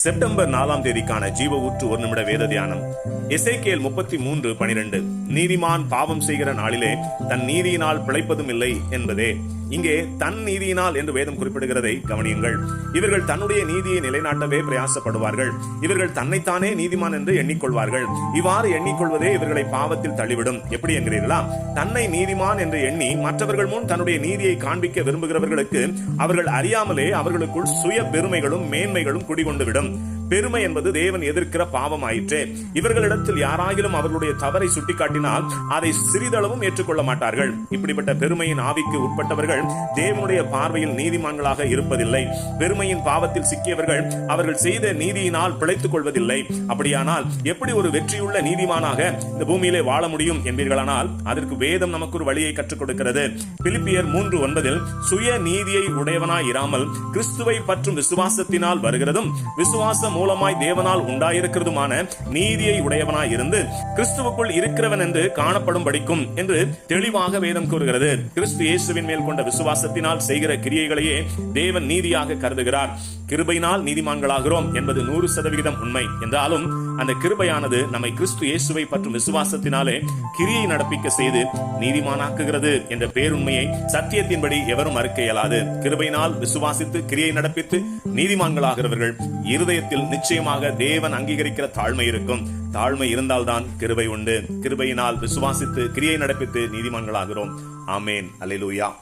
September நாலாம் தேதிக்கான ஜீவ ஊற்று ஒரு நிமிட வேத தியானம். இசைக்கேல் முப்பத்தி மூன்று பனிரெண்டு. நீதிமான் பாவம் செய்கிற நாளிலே தன் நீதியினால் பிழைப்பதும் இல்லை என்பதே. இங்கே தன் நீதியினால் என்று வேதம் குறிப்பிடுகிறதை கவனியுங்கள். இவர்கள் தன்னுடைய நீதியை நிலைநாட்டவே பிரயாசப்படுவார்கள். இவர்கள் தன்னைத்தானே நீதிமான் என்று எண்ணிக்கொள்வார்கள். இவ்வாறு எண்ணிக்கொள்வதே இவர்களை பாவத்தில் தள்ளிவிடும். எப்படி என்கிறீர்களா? தன்னை நீதிமான் என்று எண்ணி மற்றவர்கள் முன் தன்னுடைய நீதியை காண்பிக்க விரும்புகிறவர்களுக்கு அவர்கள் அறியாமலே அவர்களுக்குள் சுய பெருமைகளும் மேன்மைகளும் குடிகொண்டு விடும் பெருமை என்பது தேவன் எதிர்க்கிற பாவம் ஆயிற்றே இவர்களிடத்தில் யாராயிலும் அவர்களுடைய தவறை சுட்டிக்காட்டினால் அதை சிறிதளவும் ஏற்றுக்கொள்ள மாட்டார்கள். இப்படிப்பட்ட பெருமையின் ஆவிக்கு உட்பட்டவர்கள் தேவனுடைய பார்வையில் நீதிமான்களாக இருப்பதில்லை. பெருமையின் பாவத்தில் சிக்கியவர்கள் அவர்கள் செய்த நீதியினால் பிழைத்துக் கொள்வதில்லை. அப்படியானால் எப்படி ஒரு வெற்றியுள்ள நீதிமானாக இந்த பூமியிலே வாழ முடியும் என்பீர்களானால் அதற்கு வேதம் நமக்கு ஒரு வழியை கற்றுக் கொடுக்கிறது. பிலிப்பியர் மூன்று ஒன்பதில் சுய நீதியை உடையவனாய் இராமல் கிறிஸ்துவை பற்றும் விசுவாசத்தினால் வருகிறதும் விசுவாசம் மூலமாய் தேவனால் உண்டாயிருக்கிறதுமான நீதியை உடையவனாய் இருந்து கிறிஸ்துவுக்குள் இருக்கிறவன் என்று காணப்படும் படிக்கும் என்று தெளிவாக வேதம் கூறுகிறது. கிறிஸ்து இயேசுவின் மேல் கொண்ட விசுவாசத்தினால் செய்கிற கிரியைகளையே தேவன் நீதியாக கருதுகிறார். கிருபையினால் நீதிமான்களாகிறோம் என்பது நூறு சதவிகிதம் உண்மை. என்றாலும் அந்த கிருபையானது நம்மை கிறிஸ்து இயேசுவை பற்றும் விசுவாசத்தினாலே கிரியை நடப்பிக்க செய்து நீதிமானாக்குகிறது என்ற பேருண்மையை சத்தியத்தின்படி எவரும் மறுக்க இயலாது. கிருபையினால் விசுவாசித்து கிரியை நடப்பித்து நீதிமான்களாகிறவர்கள் இருதயத்தில் நிச்சயமாக தேவன் அங்கீகரிக்கிற தாழ்மை இருக்கும். தாழ்மை இருந்தால்தான் கிருபை உண்டு. கிருபையினால் விசுவாசித்து கிரியை நடப்பித்து நீதிமான்களாகிறோம். ஆமேன். அல்லேலூயா.